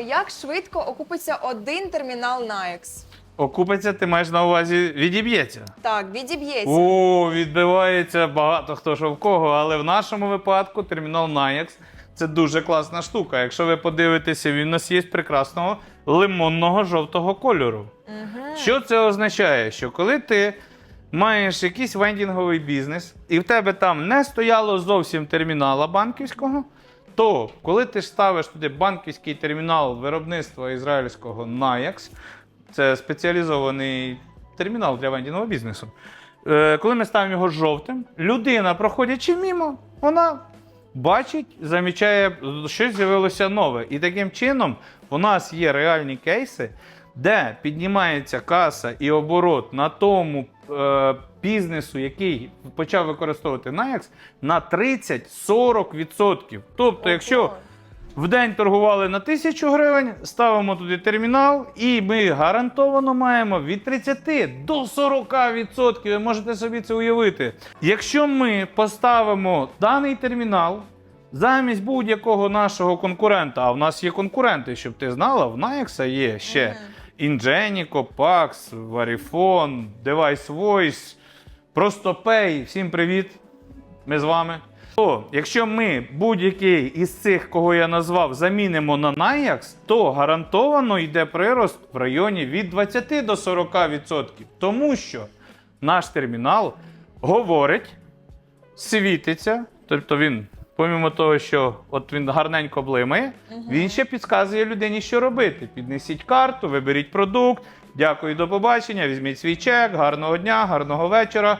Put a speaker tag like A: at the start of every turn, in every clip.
A: Як швидко окупиться один термінал NAEX?
B: Окупиться, ти маєш на увазі, відіб'ється.
A: Так, відіб'ється.
B: О, відбивається багато хто що в кого, але в нашому випадку термінал NAEX це дуже класна штука. Якщо ви подивитеся, він у нас є прекрасного лимонного жовтого кольору. Що це означає? Що коли ти маєш якийсь вендінговий бізнес, і в тебе там не стояло зовсім термінала банківського, то коли ти ставиш туди банківський термінал виробництва ізраїльського NAEX, це спеціалізований термінал для вендінгового бізнесу. Е, Коли ми ставимо його жовтим, людина, проходячи мімо, вона бачить, замічає, що з'явилося нове. І таким чином у нас є реальні кейси, де піднімається каса і оборот на тому е, бізнесу, який почав використовувати NAEX, на 30-40%. Тобто, якщо в день торгували на 1000 гривень, ставимо туди термінал, і ми гарантовано маємо від 30 до 40%. Ви можете собі це уявити. Якщо ми поставимо даний термінал замість будь-якого нашого конкурента, а в нас є конкуренти, щоб ти знала, в Nayax є ще Ingenico, Pax, Varifone, Device Voice, ProstoPay. Всім привіт! Ми з вами. То, якщо ми будь-який із цих, кого я назвав, замінимо на Nayax, то гарантовано йде прирост в районі від 20 до 40%. Тому що наш термінал говорить, світиться, тобто він, помимо того, що от він гарненько блимає, він ще підказує людині, що робити. Піднесіть карту, виберіть продукт. Дякую, до побачення. Візьміть свій чек, гарного дня, гарного вечора.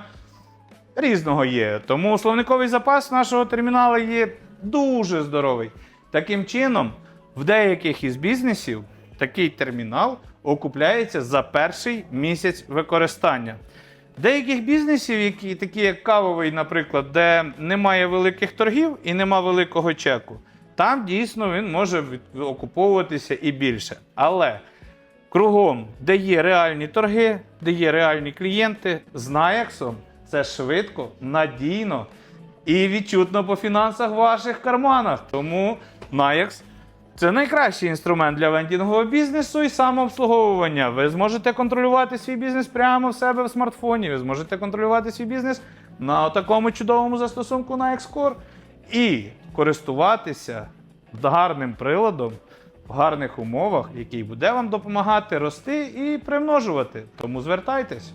B: Різного є. Тому словниковий запас нашого терміналу є дуже здоровий. Таким чином, в деяких із бізнесів такий термінал окупляється за перший місяць використання. Деяких бізнесів, які такі як кавовий, наприклад, де немає великих торгів і нема великого чеку, там дійсно він може окуповуватися і більше. Але кругом, де є реальні торги, де є реальні клієнти, з Наяксом це швидко, надійно і відчутно по фінансах в ваших карманах. Тому Наякс це найкращий інструмент для вендінгового бізнесу і самообслуговування. Ви зможете контролювати свій бізнес прямо в себе в смартфоні. Ви зможете контролювати свій бізнес на такому чудовому застосунку на Xcore і користуватися гарним приладом в гарних умовах, який буде вам допомагати рости і примножувати. Тому звертайтесь.